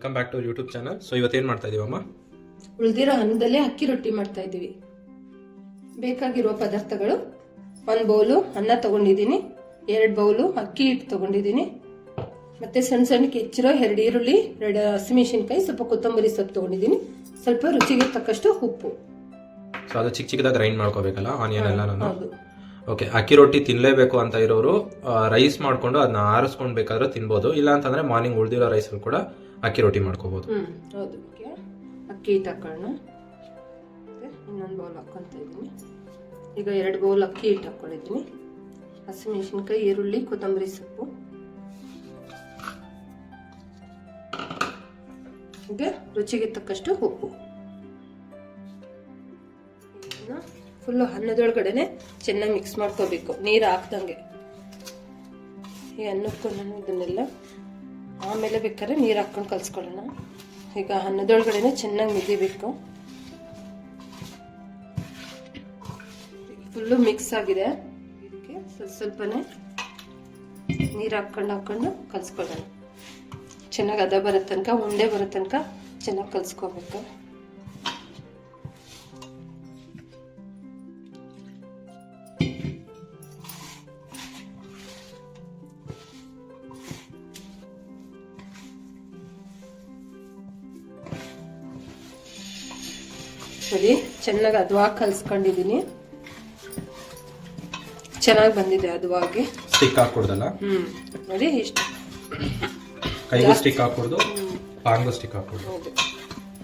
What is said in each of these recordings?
Welcome back to YouTube channel so ಏನು ಮಾಡ್ತಾ ಇದೀವಮ್ಮ? ಉಳಿದಿರೋ ಅನ್ನದಲ್ಲಿ ಅಕ್ಕಿ ರೊಟ್ಟಿ ಮಾಡ್ತಾ ಇದ್ದೀವಿ ಬೇಕಾಗಿರುವ ಪದಾರ್ಥಗಳು ಒಂದು ಬೌಲು ಅನ್ನ ತಗೊಂಡಿದ್ದೀನಿ ಎರಡು ಬೌಲು ಅಕ್ಕಿ ಹಿಟ್ಟು ತಗೊಂಡಿದ್ದೀನಿ ಮತ್ತೆ ಸಣ್ಣ ಸಣ್ಣಕ್ಕೆ ಹೆಚ್ಚಿರೋ ಎರಡು ಈರುಳ್ಳಿ ಎರಡು ಹಸಿಮೆಣಸಿನ್ಕಾಯಿ ಸ್ವಲ್ಪ ಕೊತ್ತಂಬರಿ ಸೊಪ್ಪು ತಗೊಂಡಿದ್ದೀನಿ. ಸ್ವಲ್ಪ ರುಚಿಗೆ ತಕ್ಕಷ್ಟು ಉಪ್ಪು. ಸೊ ಅದು ಚಿಕ್ಕ ಚಿಕ್ಕದಾಗಿ ಗ್ರೈಂಡ್ ಮಾಡ್ಕೋಬೇಕಲ್ಲ ಆನಿಯನ್ ಎಲ್ಲ ನಾನು ಹೌದು. ಓಕೆ, ಅಕ್ಕಿ ರೊಟ್ಟಿ ತಿನ್ನಲೇಬೇಕು ಅಂತ ಇರೋರು ರೈಸ್ ಮಾಡ್ಕೊಂಡು ಅದನ್ನ ಆರಿಸ್ಕೊಂಡು ಬೇಕಾದ್ರೆ ತಿನ್ಬೋದು. ಇಲ್ಲ ಅಂತಂದ್ರೆ ಮಾರ್ನಿಂಗ್ ಉಳಿದಿರೋ ರೈಸ್ ಕೂಡ ಅಕ್ಕಿ ರೊಟ್ಟಿ ಮಾಡ್ಕೋಬಹುದು ಅಕ್ಕಿ ಮತ್ತೆ ಇನ್ನೊಂದು ಬೌಲ್ ಹಾಕ್ಕೊಂತ ಇದ್ದೀನಿ. ಈಗ ಎರಡು ಬೌಲ್ ಅಕ್ಕಿ ಹಿಟ್ಟು ಹಾಕ್ಕೊಂಡಿದ್ದೀನಿ. ಹಸಿಮೆಣಸಿನ್ಕಾಯಿ, ಈರುಳ್ಳಿ, ಕೊತ್ತಂಬರಿ ಸೊಪ್ಪು. ರುಚಿಗೆ ತಕ್ಕಷ್ಟು ಉಪ್ಪು. ಫುಲ್ಲು ಅನ್ನದೊಳಗಡೆನೆ ಚೆನ್ನಾಗಿ ಮಿಕ್ಸ್ ಮಾಡ್ಕೋಬೇಕು. ನೀರು ಹಾಕ್ದಂಗೆ. ಈ ಅನ್ನಕ್ಕೂ ನಾನು ಇದನ್ನೆಲ್ಲ ಆಮೇಲೆ ಬೇಕಾದ್ರೆ ನೀರು ಹಾಕ್ಕೊಂಡು ಕಲ್ಸ್ಕೊಳ್ಳೋಣ. ಈಗ ಅನ್ನದೊಳಗಡೆನೆ ಚೆನ್ನಾಗಿ ಮಿದಿಬೇಕು. ಫುಲ್ಲು ಮಿಕ್ಸ್ ಆಗಿದೆ. ಇದಕ್ಕೆ ಸ್ವಲ್ಪ ಸ್ವಲ್ಪನೇ ನೀರು ಹಾಕ್ಕೊಂಡು ಹಾಕ್ಕೊಂಡು ಕಲ್ಸ್ಕೊಳ್ಳೋಣ. ಚೆನ್ನಾಗಿ ಅದ ಬರೋ ತನಕ, ಉಂಡೆ ಬರೋ ತನಕ ಚೆನ್ನಾಗಿ ಕಲ್ಸ್ಕೋಬೇಕು. ಸರಿ ಚೆನ್ನಾಗಿ ಅದ್ವಾಗಿ ಕಲ್ಸ್ಕೊಂಡಿದ್ದೀನಿ. ಚೆನ್ನಾಗಿ ಬಂದಿದೆ ಅದುವಾಗಿ ಸ್ಟಿಕ್ ಹಾಕೊಡ್ದಲ್ಲ ಹ್ಮ್. ನೋಡಿ ಇಷ್ಟು. ಕೈಗೂ ಸ್ಟಿಕ್ ಹಾಕೊಡ್ದು ಪಾಂಗು ಸ್ಟಿಕ್ ಹಾಕೊಡ್ದು ಹೌದು.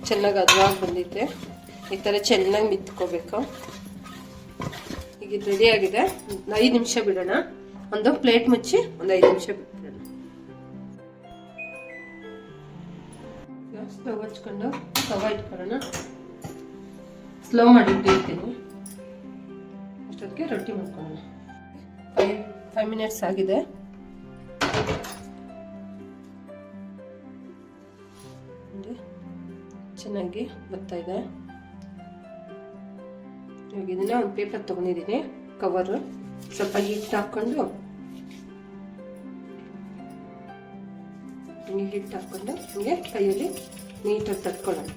ಚೆನ್ನಾಗಿ ಅದ್ವಾಗಿ ಬಂದಿದೆ. ಈ ಥರ ಚೆನ್ನಾಗಿ ಮಿತ್ಕೋಬೇಕು. ಈಗ ಇದು ರೆಡಿ ಆಗಿದೆ. ಐದು ನಿಮಿಷ ಬಿಡೋಣ. ಒಂದು ಪ್ಲೇಟ್ ಮುಚ್ಚಿ ಒಂದು ಐದು ನಿಮಿಷ ಬಿಟ್ಬಿಡೋಣ. ಸ್ಟವ್ ಹಚ್ಕೊಂಡು ತವ ಇಟ್ಕೊಳ್ಳೋಣ. ಸ್ಲೋ ಮಾಡಿ ಇಟ್ಟಿರ್ತೀನಿ ಅಷ್ಟೊತ್ತಿಗೆ ರೊಟ್ಟಿ ಮಾಡ್ಕೊಳ್ಳೋಣ. ಫೈವ್ ಫೈವ್ ಮಿನಿಟ್ಸ್ ಆಗಿದೆ. ಚೆನ್ನಾಗಿ ಬರ್ತಾ ಇದೆ. ಇವಾಗ ಇದನ್ನ ಒಂದು ಪೇಪರ್ ತಗೊಂಡಿದ್ದೀನಿ ಕವರು ಸ್ವಲ್ಪ ಹಿಟ್ಟು ಹಿಂಗೆ ಹಿಟ್ಟು ಹಾಕೊಂಡು ಹಿಂಗೆ ಕೈಯಲ್ಲಿ ನೀಟಾಗಿ ತಟ್ಕೊಳ್ಳೋಣ.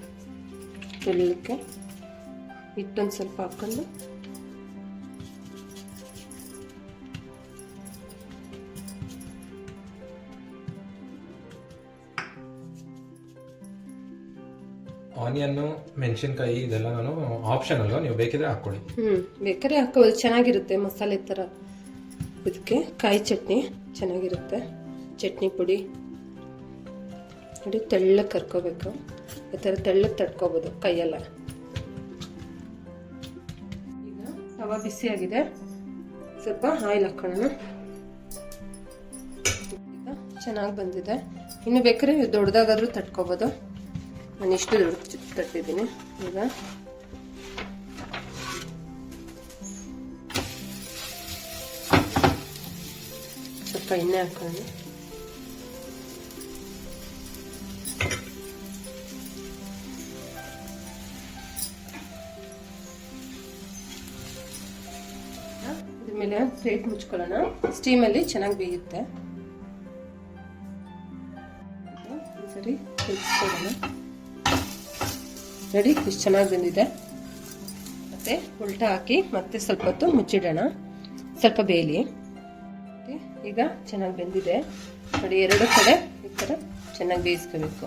ತೆಳ್ಳಕ್ಕೆ ಹಿಟ್ಟೊಂದು ಸ್ವಲ್ಪ ಹಾಕ್ಕೊಂಡು. ಆನಿಯನ್ನು ಮೆಣಸಿನ್ಕಾಯಿ ಇದೆಲ್ಲ ನಾನು ಆಪ್ಷನ್ ಅಲ್ವಾ? ನೀವು ಬೇಕಿದ್ರೆ ಹಾಕೊಳ್ಳಿ ಹ್ಞೂ ಬೇಕಾದ್ರೆ ಹಾಕೋದು ಚೆನ್ನಾಗಿರುತ್ತೆ ಮಸಾಲೆ ಥರ. ಇದಕ್ಕೆ ಕಾಯಿ ಚಟ್ನಿ ಚೆನ್ನಾಗಿರುತ್ತೆ. ಚಟ್ನಿ ಪುಡಿ. ನೋಡಿ ತೆಳ್ಳಗೆ ಕರ್ಕೋಬೇಕು. ಈ ಥರ ತೆಳ್ಳಗೆ ತಟ್ಕೋಬೋದು ಕೈಯೆಲ್ಲ. ಈಗ ಬಿಸಿಯಾಗಿದೆ ಸ್ವಲ್ಪ ಆಯಿಲ್ ಹಾಕೊಳ್ಳೋಣ. ಚೆನ್ನಾಗಿ ಬಂದಿದೆ. ಇನ್ನು ಬೇಕಾದ್ರೆ ದೊಡ್ಡದಾಗಾದರೂ ತಟ್ಕೋಬೋದು. ನಾನು ಇಷ್ಟು ದೊಡ್ಡ ತಟ್ಟಿದ್ದೀನಿ. ಈಗ. ಸ್ವಲ್ಪ ಎಣ್ಣೆ ಹಾಕೊಳ್ಳಿ ಇದ್ರ ಮೇಲೆ ಪ್ಲೇಟ್ ಮುಚ್ಕೊಳ್ಳೋಣ. ಸ್ಟೀಮಲ್ಲಿ ಚೆನ್ನಾಗಿ ಬೇಯುತ್ತೆ. ಸರಿ ರೆಡಿ ಇಷ್ಟು ಚೆನ್ನಾಗಿ ಬಂದಿದೆ. ಮತ್ತೆ ಉಲ್ಟಾ ಹಾಕಿ ಮತ್ತೆ ಸ್ವಲ್ಪ ಹೊತ್ತು ಮುಚ್ಚಿಡೋಣ. ಸ್ವಲ್ಪ ಬೇಯಲಿ. ಈಗ ಚೆನ್ನಾಗಿ ಬೆಂದಿದೆ. ನೋಡಿ, ಎರಡು ಕಡೆ ಈ ಥರ ಚೆನ್ನಾಗಿ ಬೇಯಿಸ್ಕೋಬೇಕು.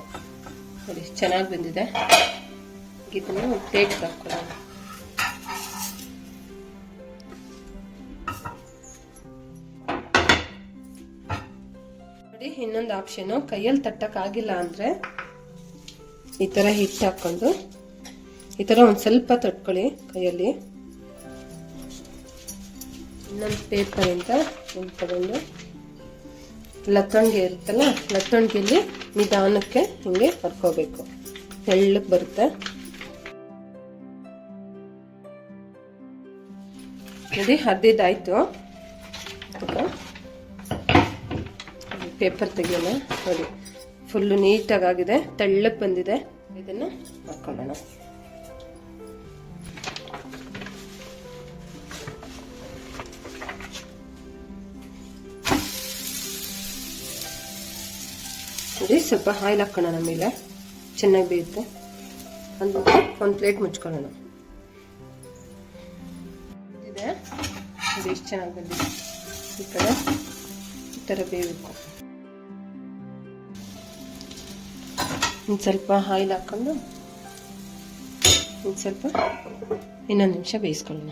ನೋಡಿ, ಚೆನ್ನಾಗಿ ಬೆಂದಿದೆ. ಇದನ್ನು ಪ್ಲೇಟ್ಗೆ ಹಾಕ್ಕೊಳ್ಳೋಣ ಇನ್ನೊಂದು ಆಪ್ಷನು ಕೈಯಲ್ಲಿ ತಟ್ಟಕ್ಕಾಗಿಲ್ಲ ಅಂದರೆ ಈ ಥರ ಹಿಟ್ಟು ಹಾಕ್ಕೊಂಡು, ಈ ಥರ ಒಂದು ಸ್ವಲ್ಪ ತಟ್ಕೊಳ್ಳಿ ಕೈಯಲ್ಲಿ. ಇನ್ನೊಂದು ಪೇಪರಿಂದ ಒಂದು ತಗೊಂಡು. ಲತ್ತಣಿಗೆ ಇರುತ್ತಲ್ಲ ಲತ್ತಣಿಗೆಯಲ್ಲಿ ನಿಧಾನಕ್ಕೆ ಹಿಂಗೆ ಹರ್ಕೋಬೇಕು ತೆಳ್ಳಗೆ ಬರುತ್ತೆ. ನೋಡಿ ಹರಿದಿದ್ದಾಯ್ತು ಪೇಪರ್ ತೆಗಿಯೋಣ. ನೋಡಿ ಫುಲ್ಲು ನೀಟಾಗಿ ಆಗಿದೆ ತೆಳ್ಳಗೆ ಬಂದಿದೆ. ಇದನ್ನು ಹಾಕ್ಕೊಳ್ಳೋಣ ನೋಡಿ, ಸ್ವಲ್ಪ ಆಯಿಲ್ ಹಾಕೋಣ ಮೇಲೆ. ಚೆನ್ನಾಗಿ ಬೇಯುತ್ತೆ. ಒಂದು ಒಂದು ಪ್ಲೇಟ್ ಮುಚ್ಕೊಳ್ಳೋಣ. ಇದೆ. ಅದು ಎಷ್ಟು ಚೆನ್ನಾಗಿ ಬಂದಿದೆ. ಈ ಕಡೆ ಈ ಥರ ಬೇಯಬೇಕು. ಒಂದು ಸ್ವಲ್ಪ ಆಯಿಲ್ ಹಾಕ್ಕೊಂಡು ಒಂದು ಸ್ವಲ್ಪ ಇನ್ನೊಂದು ನಿಮಿಷ ಬೇಯಿಸ್ಕೊಳ್ಳೋಣ.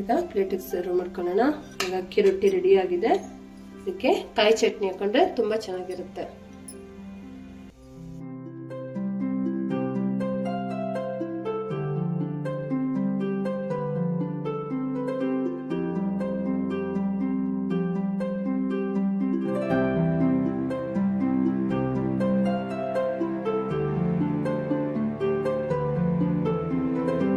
ಈಗ ಪ್ಲೇಟಿಗೆ ಸರ್ವ್ ಮಾಡ್ಕೊಳ್ಳೋಣ. ಈಗ ಅಕ್ಕಿ ರೊಟ್ಟಿ ರೆಡಿ ಆಗಿದೆ. ಇದಕ್ಕೆ ಕಾಯಿ ಚಟ್ನಿ ಹಾಕೊಂಡ್ರೆ ತುಂಬ ಚೆನ್ನಾಗಿರುತ್ತೆ.